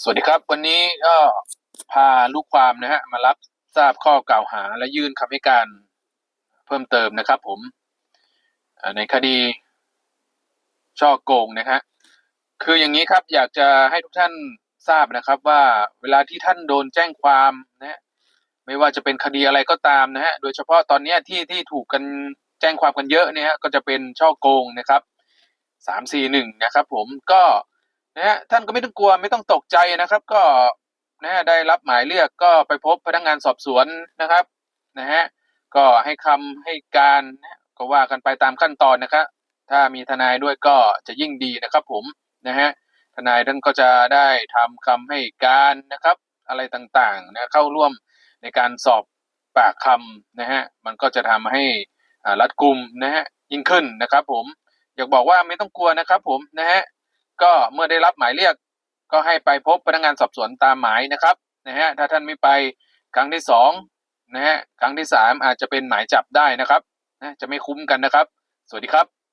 สวัสดีครับ วันนี้ก็พาลูกความนะฮะมารับทราบข้อกล่าวหาและยื่นคำให้การเพิ่มเติมนะครับ ผมในคดีช่อโกงนะฮะคืออย่างนี้ครับ อยากจะให้ทุกท่านทราบนะครับ ว่าเวลาที่ท่านโดนแจ้งความนะฮะไม่ว่าจะเป็นคดีอะไรก็ตามนะฮะโดยเฉพาะตอนนี้ที่ที่ถูกกันแจ้งความกันเยอะเนี่ยฮะก็จะเป็นช่อโกงนะครับสามสี่หนึ่งนะครับ ผมก็ นะฮะท่านก็ไม่ต้องกลัวไม่ต้องตกใจนะครับ ก็นะฮะได้รับหมายเรียกก็ไปพบพนักงานสอบสวนนะครับนะฮะก็ให้คำให้การนะก็ว่ากันไปตามขั้นตอนนะครับ ถ้ามีทนายด้วยก็จะยิ่งดีนะครับผมนะฮะทนายท่านก็จะได้ทำคำให้การนะครับ อะไรต่างๆนะเข้าร่วมในการสอบปากคำนะฮะมันก็จะทำให้อ่ารัดกุมนะฮะยิ่งขึ้นนะครับ ผมอยากบอกว่าไม่ต้องกลัวนะครับ ผมนะฮะ ก็เมื่อได้รับหมายเรียก ก็ให้ไปพบพนักงานสอบสวนตามหมายนะครับนะฮะถ้าท่านไม่ไปครั้งที่สองนะฮะครั้งที่สามอาจจะเป็นหมายจับได้นะครับนะจะไม่คุ้มกันนะครับ สวัสดีครับ